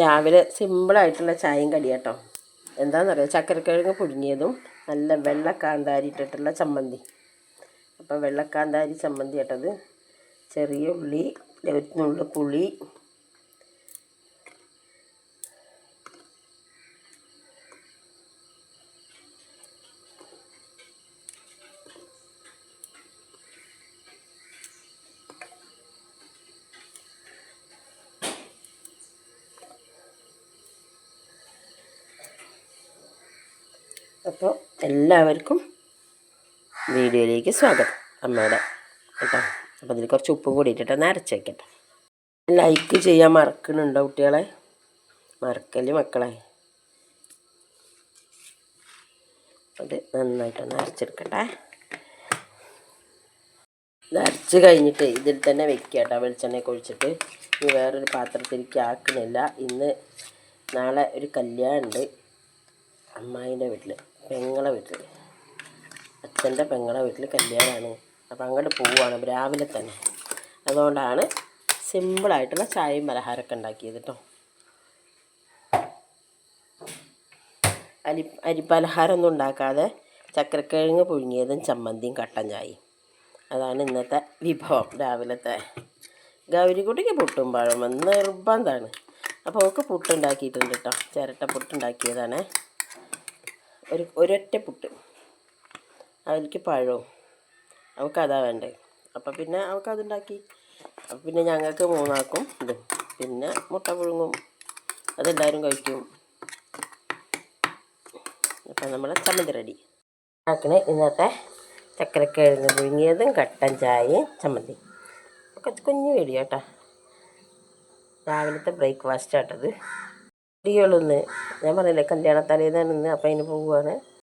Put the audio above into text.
രാവിലെ സിമ്പിളായിട്ടുള്ള ചായയും കടി കേട്ടോ പറയുക ചക്കരക്കിഴങ്ങ് പുഴുങ്ങിയതും നല്ല വെള്ളക്കാന്താരി ഇട്ടിട്ടുള്ള ചമ്മന്തി. അപ്പോൾ വെള്ളക്കാന്താരി ചമ്മന്തി കേട്ടത് ചെറിയ ഉള്ളി നുള്ളു പുളി അപ്പോൾ എല്ലാവർക്കും വീഡിയോയിലേക്ക് സ്വാഗതം അമ്മയുടെ കേട്ടോ. അപ്പോൾ അതിൽ കുറച്ച് ഉപ്പ് കൂടി ഇട്ടിട്ട് ഒന്ന് അരച്ച് വയ്ക്കട്ടെ. ലൈക്ക് ചെയ്യാൻ മറക്കണുണ്ടോ കുട്ടികളെ? മറക്കൽ മക്കളെ? അത് നന്നായിട്ടൊന്ന് അരച്ചെടുക്കട്ടെ. ഇത് അരച്ച് കഴിഞ്ഞിട്ട് ഇതിൽ തന്നെ വെക്കുക കേട്ടോ വെളിച്ചെണ്ണ ഒഴിച്ചിട്ട്. ഇനി വേറൊരു പാത്രത്തിലേക്ക് ആക്കണില്ല ഇന്ന് നാളെ ഒരു കല്യാണം ഉണ്ട് അമ്മായിന്റെ വീട്ടിൽ പെങ്ങളെ വീട്ടിൽ അച്ഛന്റെ പെങ്ങളെ വീട്ടിൽ കല്യാണമാണ് അപ്പോൾ അങ്ങോട്ട് പോവുകയാണ് രാവിലെ തന്നെ. അതുകൊണ്ടാണ് സിമ്പിളായിട്ടുള്ള ചായയും പലഹാരമൊക്കെ ഉണ്ടാക്കിയത് കേട്ടോ അരി അരിപ്പലഹാരമൊന്നും ഉണ്ടാക്കാതെ ചക്കരക്കിഴങ്ങ് പുഴുങ്ങിയതും ചമ്മന്തിയും കട്ടൻ ചായയും. അതാണ് ഇന്നത്തെ വിഭവം രാവിലത്തെ. ഗൗരിക്കുട്ടിക്ക് പുട്ടും പഴം നിർബന്ധമാണ് അപ്പോൾ അവൾക്ക് പുട്ടുണ്ടാക്കിയിട്ടുണ്ട് കേട്ടോ ചിരട്ട പുട്ടുണ്ടാക്കിയതാണ്. ഒരു ഒരൊറ്റ പുട്ട്. അവനിക്ക് പഴവും. അവൾക്ക് അതാ വേണ്ടേ. അപ്പം പിന്നെ അവൾക്ക് അതുണ്ടാക്കി. അപ്പം പിന്നെ ഞങ്ങൾക്ക് മൂന്നാക്കും ഇത്. പിന്നെ മുട്ട പുഴുങ്ങും. അതെല്ലാവരും കഴിക്കും. അപ്പം നമ്മളെ ചമ്മന്തി റെഡി. ആക്കണേ. ഇന്നത്തെ ചക്കരക്കിഴങ്ങ് പുഴുങ്ങിയതും കട്ടൻ ചായയും ചമ്മന്തി. ഒക്കെ കുഞ്ഞു വീഡിയോ രാവിലത്തെ ബ്രേക്ക്ഫാസ്റ്റ് ആട്ടത് കുട്ടികളൊന്ന്. ഞാൻ പറഞ്ഞില്ലേ കല്യാണത്തലേന്നാണ് ഇന്ന് അപ്പം അതിന് പോവുകയാണ്